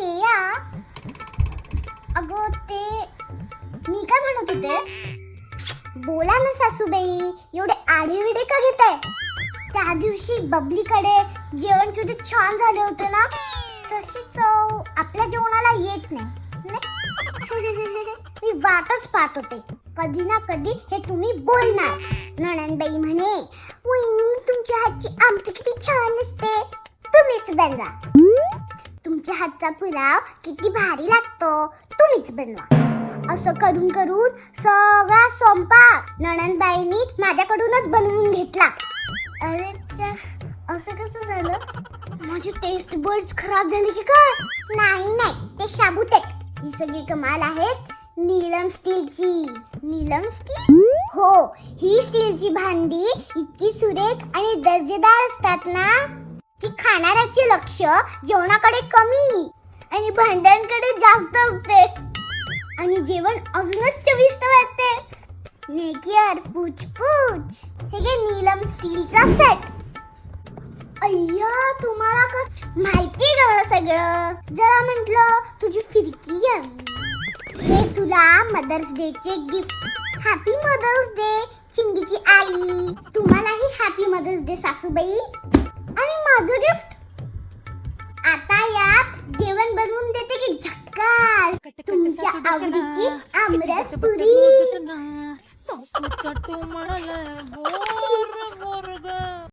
केया? अगं ते मी काय म्हणत होते? बोला ना सासूबाई एवढे आडेविडे का आहे त्या दिवशी बबलीकडे जेवण किती छान झाले होते ना? तशी चव आपल्या जेवणाला येत नाही नाही? मी वाटच पाहत होते. कधी ना कधी हे तुम्ही बोलणार. नणनबाई म्हणे वहिनी तुमच्या हातची आमटी किती छान असते तुम्हीच बनवा तुमच्या हातचा पुलाव किती भारी लागतो. तुम्हीच बनवा. असं करून करून सगळा स्वयंपाक नणनबाईंनी माझ्याकडूनच बनवून घेतला. अरे च्या, असं कसं झालं? माझे टेस्ट बर्ड्स खराब झाले की काय? नाही नाही ते शाबूत आहेत. ही सगळी कमाल आहेत नीलम स्टीलची. नीलम स्टील? हो ही स्टीलची भांडी इतकी सुरेख आणि दर्जेदार असतात ना? की खाणाऱ्याचे लक्ष जेवणाकडे कमी आणि भांड्यांकडे जास्त असते. आणि जेवण अजूनच चविष्ट वाटते. नेकियर पूछ पूछ. हे घे नीलम स्टीलचा सेट अय्या तुम्हाला कस माहिती का सगळं? जरा म्हंटल तुझी फिरकी यावी हे तुला मदर्स डे चे गिफ्ट हॅपी मदर्स डे चिंगीची आई तुम्हालाही हॅपी मदर्स डे सासूबाई. आणि माझं गिफ्ट आता यात जेवण बनवून देते की झक्कास. तुमच्या आवडीची आमरस पुरी. सासूचा बोर बोर ग